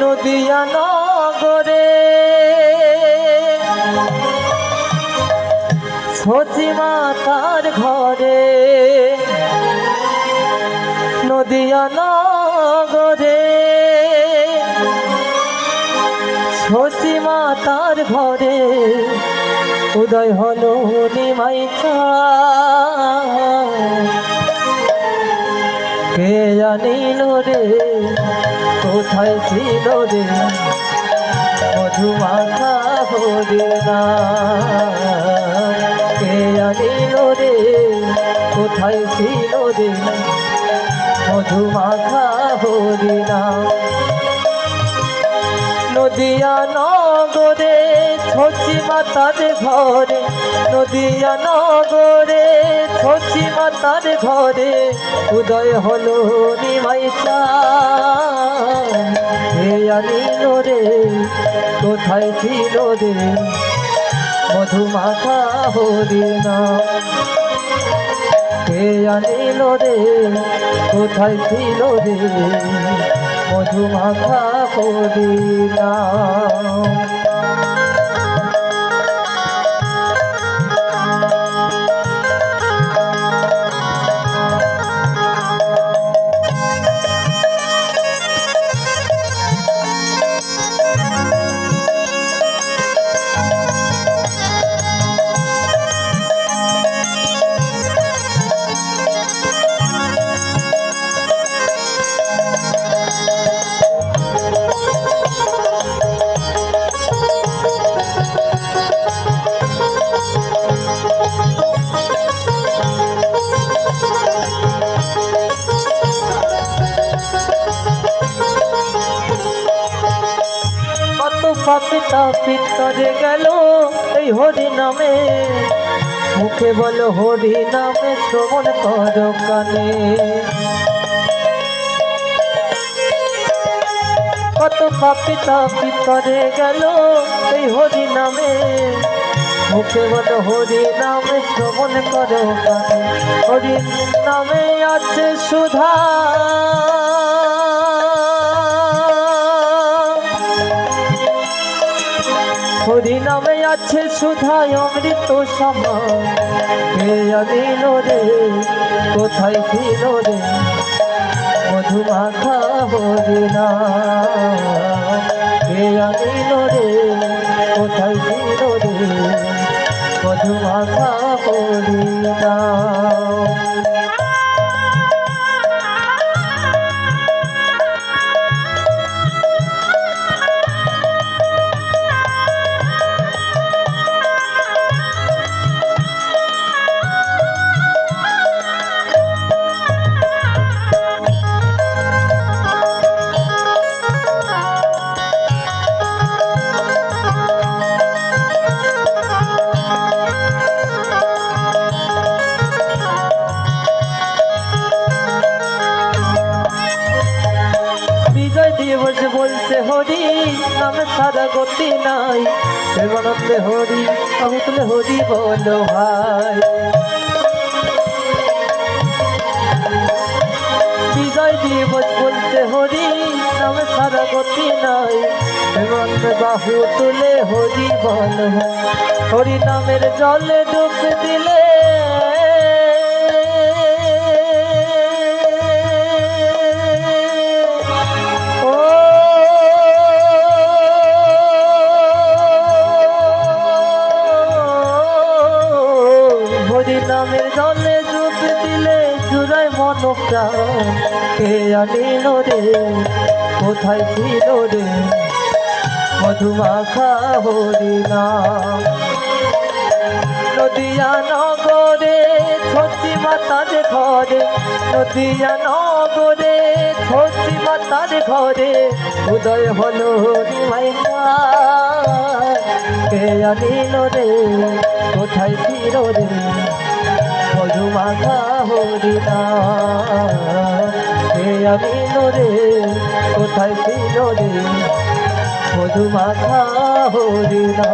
নদিয়া নগরে সচি মাতার ঘরে নদিয়া নগরে সচি মাতার ঘরে উদয় হলো নিমাই কে জানিল রে? কোথায় ছিল রে? মধুমাখা হরিণা। কে জানিল রে? কোথায় ছিল রে? মধুমাখা হরিণা। নদিয়া নগরে ছচি মাতার ঘরে নদিয়া নগরে ছচি মাতার ঘরে, উদয় হলো নিমাই হে আনিল রে কোথায় ছিল রে? মধুমাখা হরিণা কে আনিল রে কোথায় ছিল রে? মধুমাখা হরিণা কত পাপিতা পিতরে গেল এই হরি নামে মুখে বলো হরি নামে শ্রবণ কর কানে। কত পাপিতা পিতরে গেল এই হরি নামে মুখে বলো হরি নামে শ্রবণ কর কানে। হরি নামে আছে সুধা হরি নামে আছে সুধায় অমৃত সমান আনিল রে, কোথায় ছিল রে? মধুমাখা হরিণা। কে আনিল রে, কোথায় ছিল রে? মধুমাখা হরি, নামে সারা গতি নাই। প্রেমানন্দে হরি আহুতলে হরি বলো ভাই। বিজয় দিবস বলছে হরি, নামে সারা গতি নাই। বাহু তুলে হরি বল। হরি নামের জলে ডুব দিলে হরি নামের জলে ডুব দিলে জুড়ায় মন প্রাণ কে আনিল রে কোথায় ছিল রে? মধুমাখা হরি নাম নদিয়া নগরে ছচি মাতার ঘরে, নদিয়া নগরে ছচি মাতার ঘরে, উদয় হলো কে আনিল রে কোথায় ছিল রে? মধুমাখা হরিণা কে আনিল রে কোথায় ছিল রে? মধুমাখা হরিণা